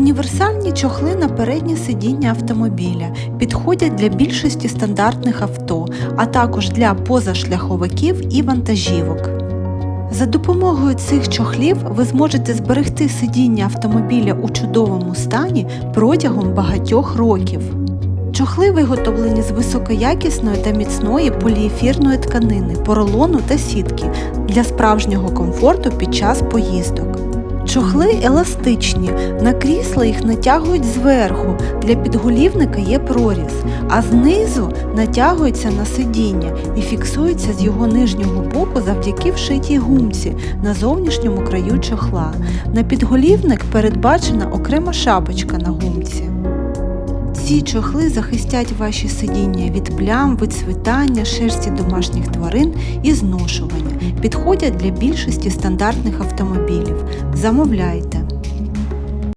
Універсальні чохли на переднє сидіння автомобіля підходять для більшості стандартних авто, а також для позашляховиків і вантажівок. За допомогою цих чохлів ви зможете зберегти сидіння автомобіля у чудовому стані протягом багатьох років. Чохли виготовлені з високоякісної та міцної поліефірної тканини, поролону та сітки для справжнього комфорту під час поїздок. Чохли еластичні, на крісла їх натягують зверху, для підголівника є проріз, а знизу натягується на сидіння і фіксується з його нижнього боку завдяки вшитій гумці на зовнішньому краю чохла. На підголівник передбачена окрема шапочка на гумці. Ці чохли захистять ваші сидіння від плям, вицвітання, шерсті домашніх тварин і зношування. Підходять для більшості стандартних автомобілів. Замовляйте.